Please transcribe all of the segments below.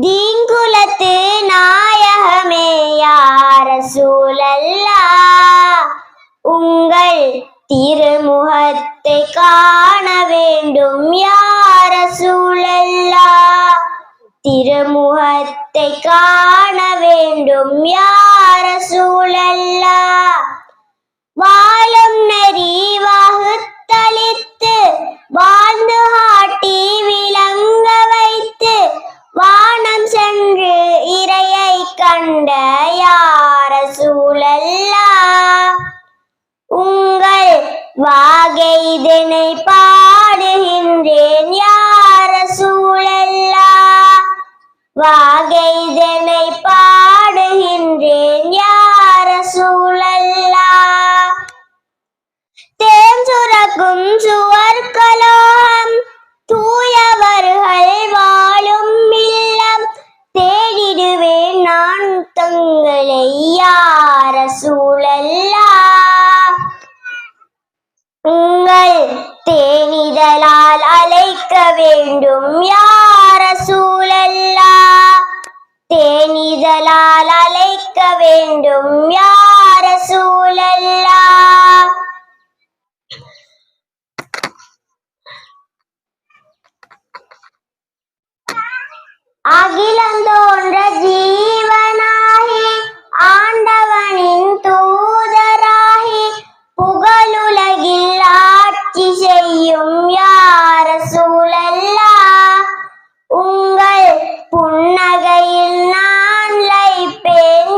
தீங்குலத்து நாயகமே யாரசூலல்லா உங்கள் திருமுகத்தை காண வேண்டும் யாரசூலல்லா திருமுகத்தை காண வேண்டும் யார் வேண்டும். யார சூழல்லா தேனிதலால் அழைக்க வேண்டும். யார சூழல்லா அகிலம் தோன்ற ஜீவனாகி ஆண்டவனின் தூதராகி புகழுலகில் ஆட்சி செய்யும் யார சூழல்லா? உங்கள் புன்னகையில் நான் லைப்பேன்.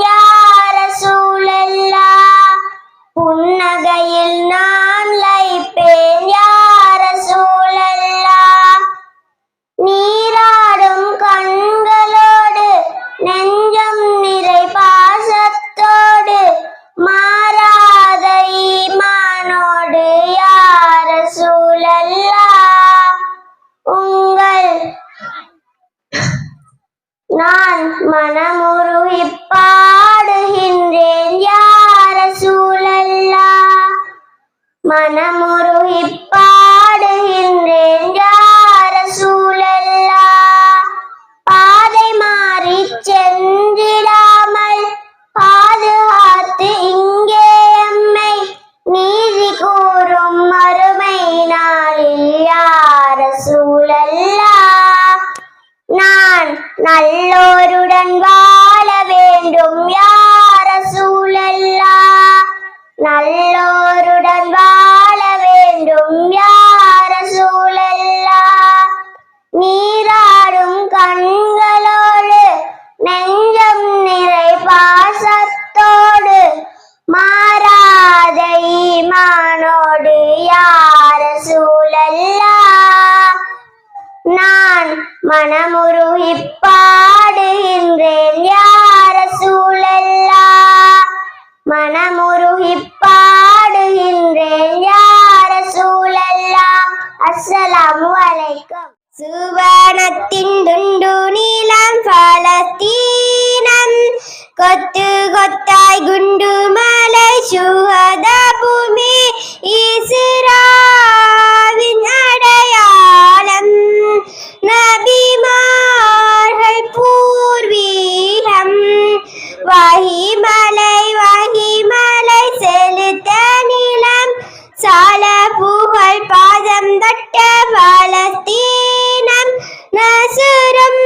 நாங்கள் பாதம் தட்ட பாலஸ்தீனம் நசுரம்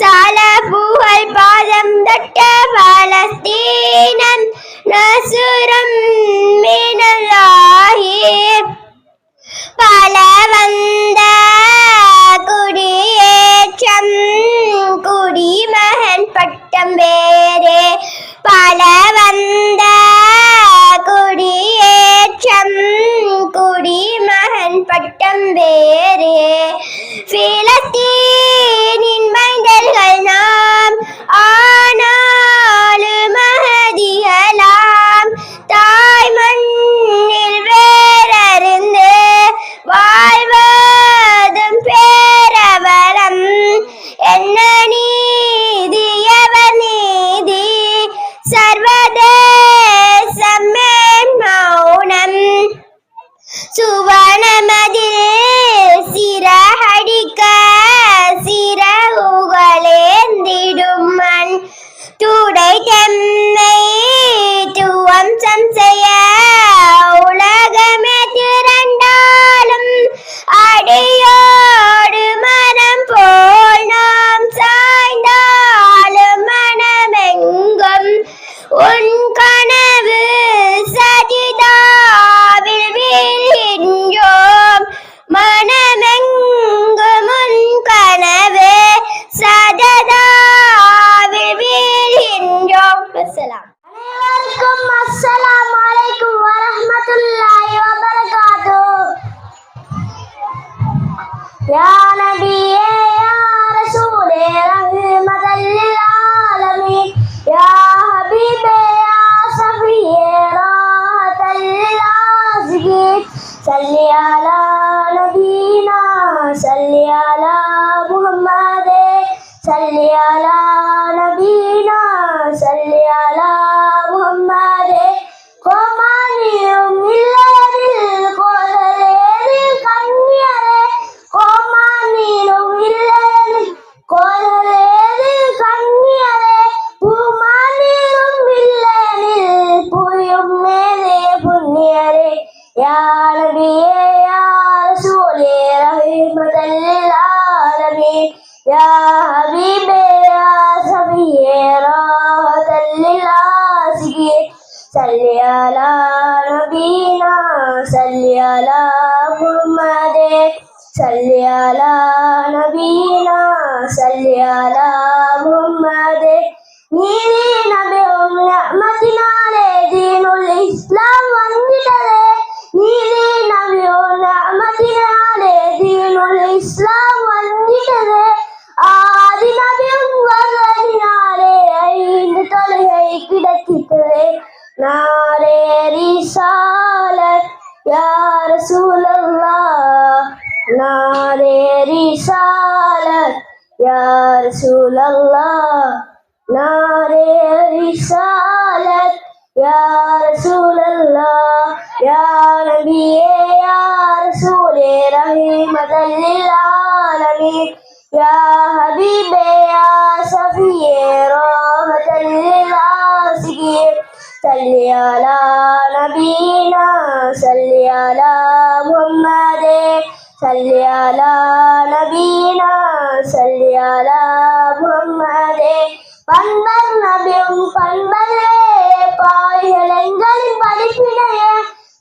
சால புகழ் பாதம் தட்ட பாலஸ்தீனம் நசுரம் மீனல்லாஹி பல வந்த குடியே பட்டம் குடிமகன் பட்டம் வேறே பல வந்த குடியேற்றம். குடிமகன் பட்டம் வேறே பிலத்தீனின் மைந்தல்கள் நாம். ஆனாலும் மகதிகளாம் தாய் மண்ணில் வேறறிந்து வாழ் صلي على نبينا صلي على محمد நீதி நபியும் நியமத்தினாலே தீனுல் இஸ்லாம் வந்துட்டதே நீதி நபியும் நியமத்தினாலே தீனுல் இஸ்லாம் வந்துட்டதே ஆதி நபியும் வர்றதினாலே ஐந்து தொழுகை நாரே ரிசாலத் யார் சூழல்லா نار رسالة يا رسول الله. نار رسالة يا رسول الله. يا نبي يا رسول رحمة للعالمين. يا حبيب يا صفي رحمة للعاسقين صل على نبينا صل على محمد. சல்யாலா நபீனா சல்யாலா முகம்மதே பண்பர் நபியும் பண்பரே பாய் இளைஞரின் படிப்பினைய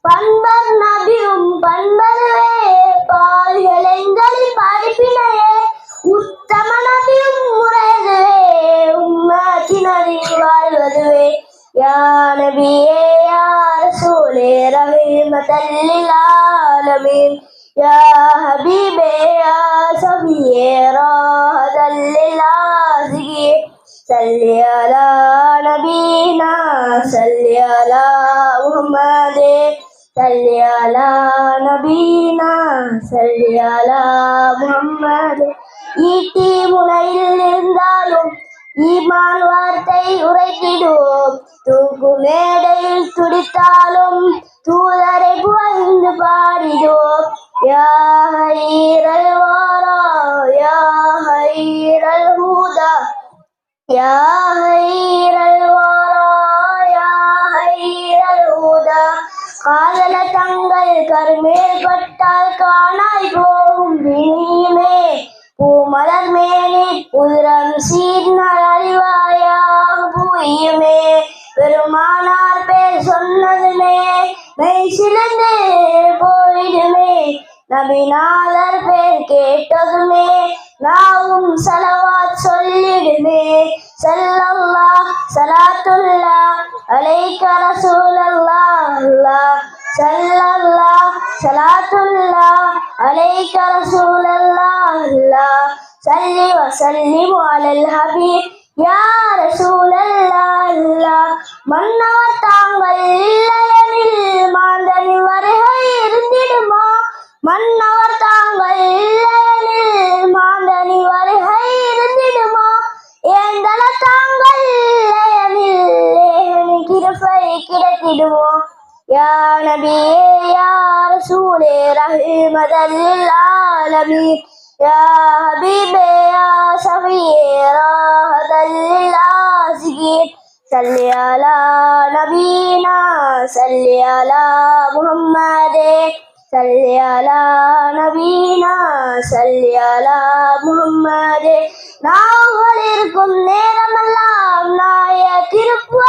பண்பர் நபியும் பண்பரே பாய் இளைஞரின் படிப்பினைய உத்தம நபியும் முறையதுவே உம்மாத்தினரின் வாழ்வதுவே யா நபியே யா ரசூலே ரஹீமதல்லில் ஆலமீன் யா على نبينا صل على محمد ஈட்டி முனையில் இருந்தாலும் ஈமான் வார்த்தை உரைத்திடுவோம் தூக்கு மேடையில் துடித்தாலும் தூதரை புகழ்ந்து பாடிடுவோம் யா ஹைரல் வாரா யா ஹைரல் ஹூதா யா ஹைரல் வாரா யா ஹைரல் ஹூதா காதல தங்கள் கருமேல் பட்டால் காணாய் போகும் வினியுமே. பூமலர் மேலே உதிரம் சீர்னால் அறிவாயாக புயுமே பெருமானார் பேர் சொன்னதுமே மெய் சிலந்தே போயிடுமே. நபிநாதர் பேர் கேட்டதுமே நாவும் சலவாத் சொல்லிடுமே. செல்லல்லா சலாத்துல்லா அலைக்க ரசூலல்லா الله சல்லல்லா சலாத்துல்லா அலைக்க الله அல்லாஹ் சல்லி வசல்லிம் அலல் ஹபீப் யா ரசூலல்லா அல்லாஹ் மன்னவர் தாங்கள் இல்லையெனில் மாந்தனின் வருகை இருந்திடுமா? மன்னவர் தாங்கள் இல்லையெனில் மாந்தனின் வருகை இருந்திடுமா ஏந்தல தாங்கள் இல்லையெனில் ஏகனின் கிருபை கிடைத்திடுவோம் யா நபியே யா ரசூலே ரஹ்மதல் ஆலமீன் யா ஹபீபே நேரமெல்லாம் நாய திருப்புவ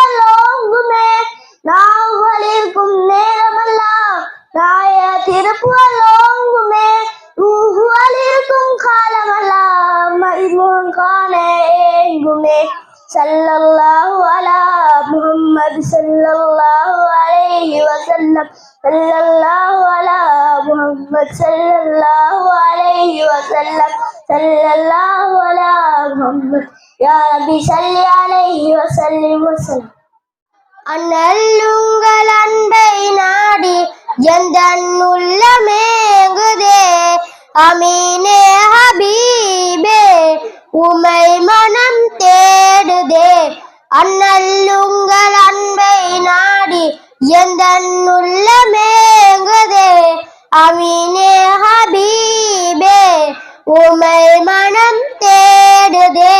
மனம் தேடுதே.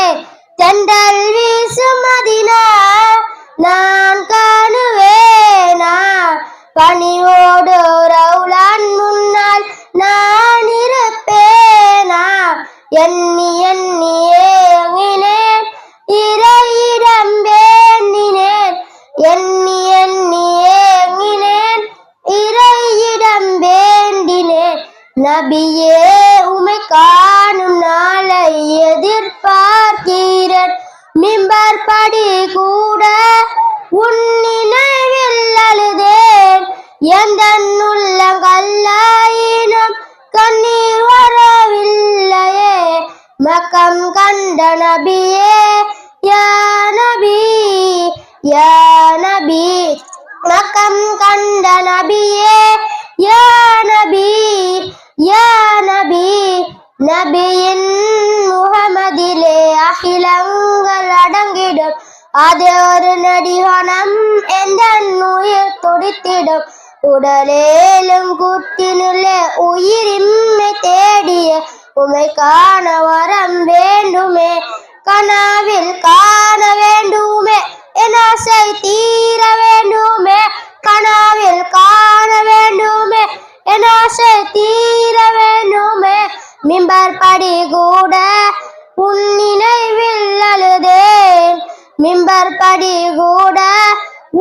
தெண்டல் வீசும் மதினா நான் காணுவேனா? பணிவோடு ரவுலான் முன்னால் நான் நபியே யா நபி யா நபி. நபியின் முகமதிலே அகிலங்கள் அடங்கிடும். அது ஒரு நடிகனம் எந்த உயிர் துடித்திடும். உடலேலும் கூட்டினுள்ளே உயிரின்மை தேடிய உமை காண வரம் வேண்டுமே. கனவில் காண வேண்டுமே. என் ஆசை தீர வேண்டுமே. கனவில் காண வேண்டுமே என் ஆசை தீர வேண்டுமே. மிம்பர் படி கூட உன் நினைவில் அழுதேன். மிம்பர் படி கூட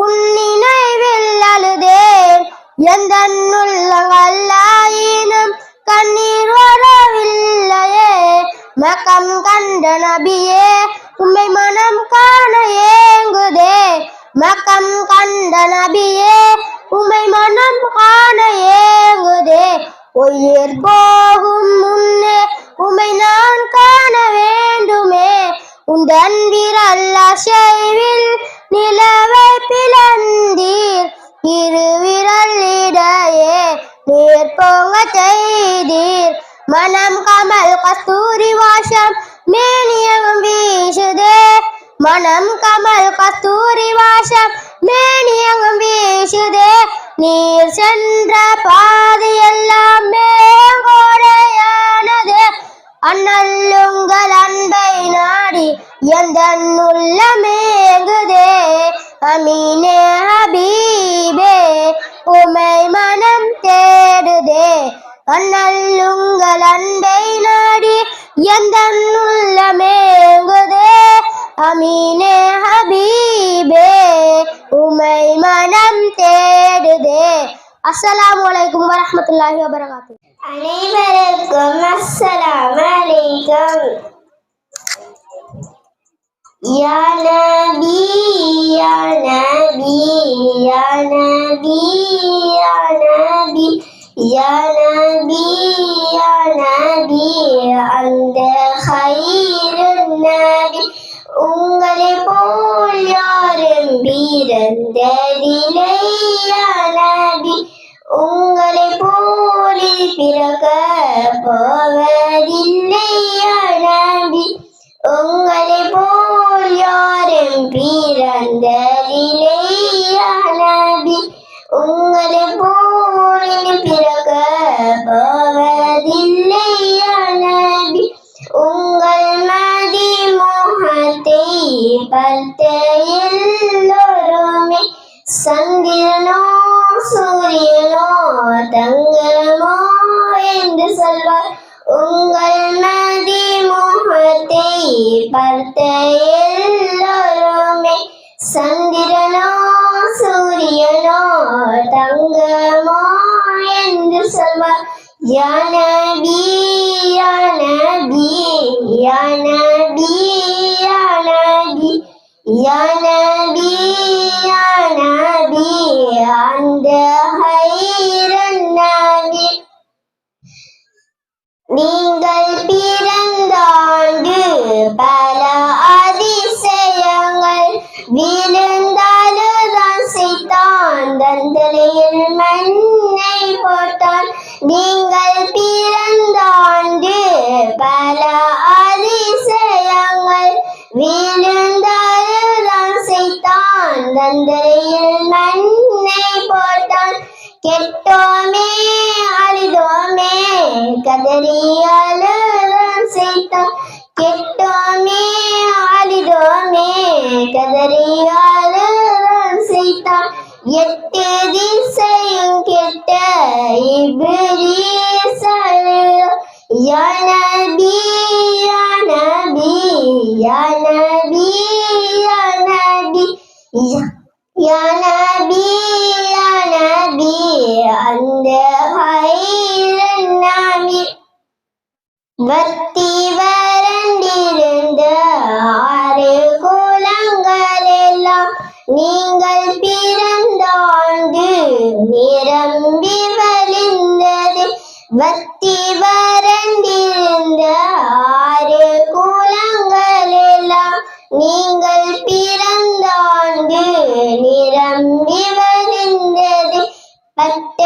உன் நினைவில் அழுதேன். எந்த உள்ளங்கல்லாயினும் கண்ணீர் வரவில்லையே. மக்கம் கண்ட நபியே உண்மை மனம் காண மக்கம் கண்ட நபியே உமை மனம் காண ஏங்குதே. உயிர் போகும் முன்னே உமை நான் காண வேண்டுமே. உந்தன் விரல் அசைவில் நிலவை பிளந்தீர். இரு விரல் இடையே நீர் பொங்க செய்தீர். மனம் கமல் கஸ்தூரி வாசம் மேனியகம் வீசுதே. மனம் கமல் கஸ்தூரி வாசம் மேனியங்கும் வீசுதே. நீர் சென்ற பாதி எல்லாம் மேங்கோடையானது. அண்ணல்லுங்கள் அன்பை நாடி எந்த உள்ளமேங்குதே அமீனே ஹபீபே உமை மனம் தேடுதே. அண்ணல்லுங்கள் அன்பை நாடி எந்த உள்ளமேங்குதே அமீனே ஹபீபே உமை மனம் தேடுதே அஸ்ஸலாமு அலைக்கும் வரஹ்மத்துல்லாஹி வபரகாத்துஹு அனைவருக்கும் அஸ்ஸலாம் அலைக்கும் யா நபி யா நபி யா நபி யா நபி يا نبي يا نبي அந்த خير النبي உங்களை போல் யாரும் பிறந்ததில்லை நபி உங்களை போலில் பிறக்க போவதில்லை யா நபி உங்களை போல் யாரும் பிறந்ததில்லை பார்த்த எல்லோருமே சந்திரனோ சூரியனோ தங்கமோ என்று சொல்வார். உங்கள் நதி முகத்தை பார்த்த எல்லோருமே சந்திரனோ சூரியனோ தங்கமோ என்று சொல்வார். யா நபி யா நபி யா நபி யா நபி யா நபி யா நபி அந்த ஹைரன் நபி. நீங்கள் பிறந்த கதறியாலும் செய்தான். கெட்டோமே அழிதோமே கதறியாலும் செய்தான். எட்டு திசையும் கெட்ட இபிரீசரு யானபி யானபி யானபி யானபி யானபி யானபி அந்த ஹை வத்தி வறண்டிருந்த ஆறு குளங்கள் எல்லாம் நீங்கள் பிறந்தாண்டு நிரம்பி வழிந்தது. வத்தி வறண்டிருந்த ஆறு குளங்கள் எல்லாம் நீங்கள் பிறந்தாண்டு நிரம்பி வழிந்தது. பட்ட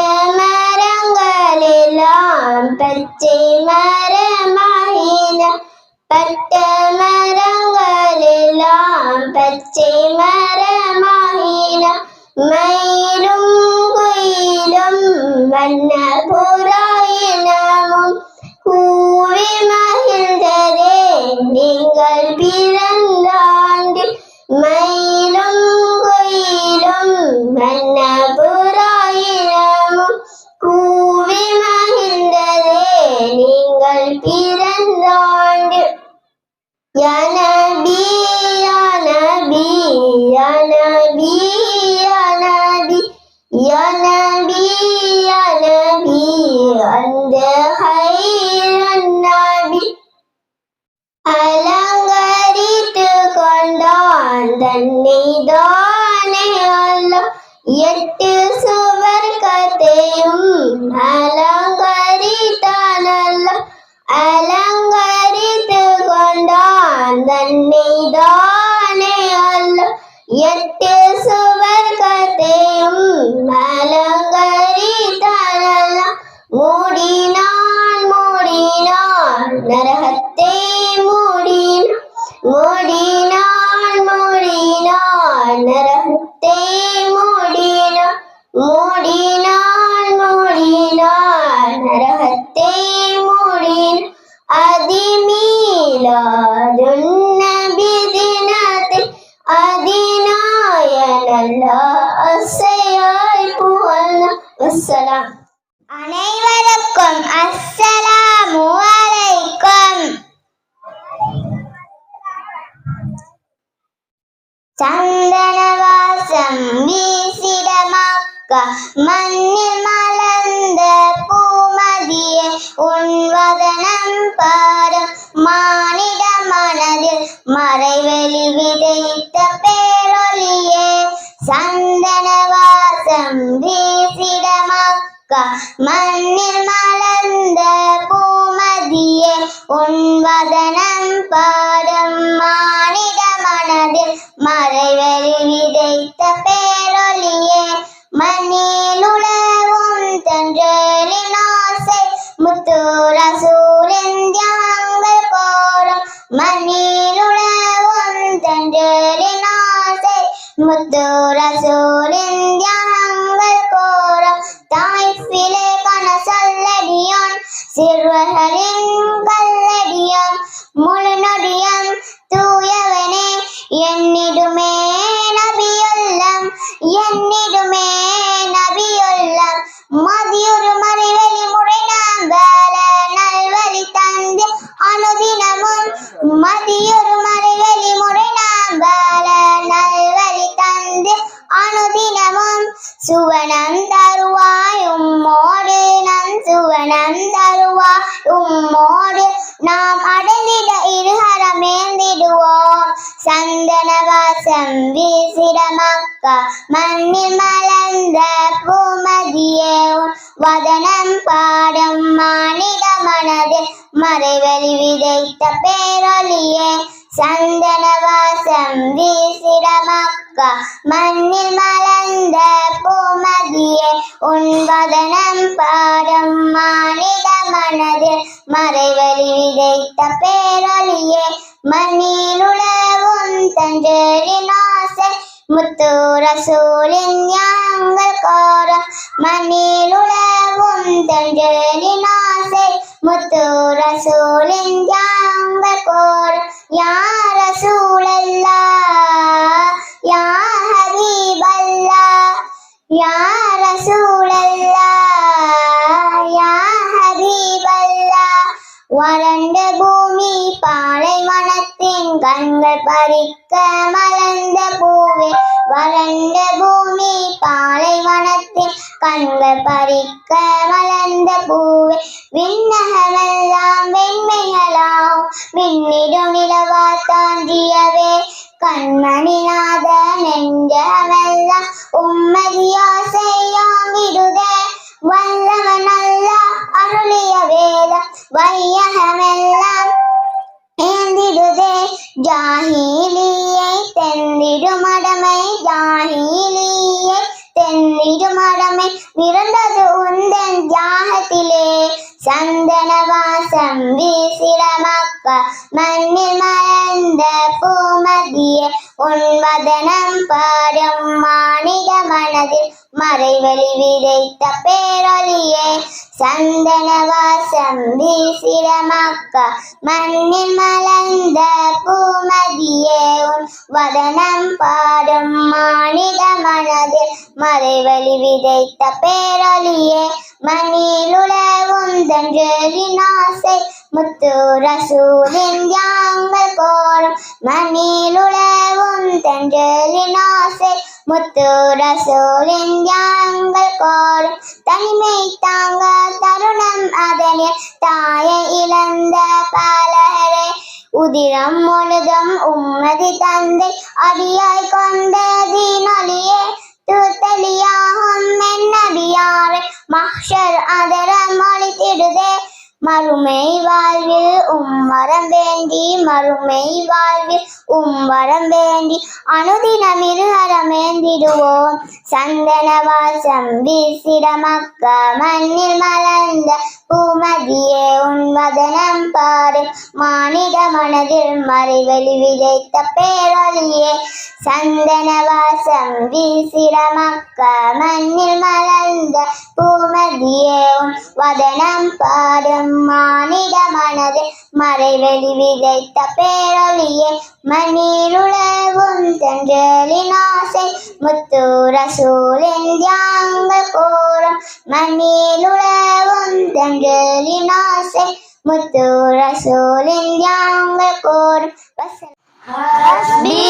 പച്ചി മരമായിര പട്ട മരങ്ങളിലാം. പച്ചി മരമായിര മയിലും കുയിലും വന്ന പുറായിനവും കൂവി മഹിഴ്തരേ നിങ്ങൾ പിറന്നാണ്ടിൽ മയിൽ எட்டு சுவர்க்கத்தையும் அலங்கரித்தான் அல்ல மூடினான் மூடினான் நரகத்தை மண்ணில் மலர்ந்த பூமதியே உன்வதனம் பாடும் மானிட மனதில் மறைவெளி விதைத்த பேரொலியே மண்ணில் உழவும் தன்றலின் ஆசை முத்தூர சூரியன் தியாங்கள் போடும் மண்ணில் உழவும் தன்றலின் ஆசை முத்தூர சூரியன் சிறுவர்களின் கல்லடியான் முழு நொடியம் தூயவனே என்னிடுமே நபியுள்ளம் என்னிடுமே நபியுள்ளம். மதியொரு மறைவெளி முறை நாங்கள் நல்வழி தந்து அனுதினமும் மதியொரு மண்ணில் மலர்ந்த பூமதியே வதனம் பாடும் மானிட மனது. மறைவெளி விதைத்த பேரொலியே சந்தன வாசம் வீசிட மக்கா மண்ணில் மலர்ந்த பூமதியே உன் வதனம் பாடும் மானிட மனது. மறைவெளி விதைத்த பேரொலியே மண்ணில் உழவும் தஞ்சரின் ஆசை. முத்தூர சூழின் யாங்கள் கோரம் மண்ணில் உழவும் தஞ்சரின் ஆசை. முத்தூர சூழின் யாங்கள் கோரம் யார சூழல்லா? யா ஹபீபல்லா? யார சூழல்லா? யா ஹபீபல்லா? வறண்ட பூமி பாலைவனத்தின் கண்கள் பறிக்க பறிக்க மலர்ந்த பூவே விண்ணகமெல்லாம் வெண்மைகளாம். விண்ணிடும் நிலவா தாண்டியவே கண்மணிநாத நெஞ்சமெல்லாம் உம்மதியா செய்யாங்கிடுதே வல்லவன் அல்லா அருளிய வேத வையகமெல்லாம் ஏந்திடுதே. ஜாகிலியை தெந்திடும் அடமை ஜாஹிலியை மண்ணில் மலர்ந்த பூமதியே உன்வதனம் பாடும் மானிட மனதில் மறைவழி விதைத்த பேரொலியே சந்தன வாசம் வீசிட மக்க மண்ணில் மலர்ந்த பூமதியே உன் வதனம் பாடும் மானிட மனதில் மறைவழி விதைத்த பேரொலியே மண்ணில் உலவும் தன்றலின் ஆசை முத்தூர சூழின் யாங்கள் கோரும் மண்ணில் உலவும் தன்றலின் ஆசை. முத்தூர சூழின் யாங்கள் கோரும் தனிமை தாங்க தருணம் அதனில் தாயை இழந்த பாலகரே உதிரம் முழுதும் உம்மதி தந்தை அடியாய் கொண்ட மறுமை வாழ்வில் உம் வரம் வேண்டி மறுமை வாழ்வில் உம் வரம் வேண்டி அனுதினம் இருஹரமேந்திடுவோம் சந்தன வாசம் வீசிட மக்க மண்ணில் மலர்ந்த பூமதியே உன் வதனம் பாடும் மானிட மனதில் மறைவெளி விதைத்த பேரொழியே சந்தன வாசம் வீசிட மக்க மண்ணில் மலர்ந்த பூமதியே உன் வதனம் பாடும் மானிட மனது மறைவெளி விதைத்த பேரொழியே மணிருளவும் தன்றலினாசை முத்துரசூலின் தியாங்கள் கோரம் மணிருளவும் தன்றலினாசை முத்துரசூலின் தியாங்கள் கோரம். வசனம் ஹஸ்பி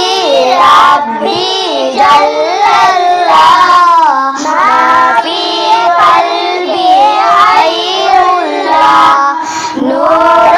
No.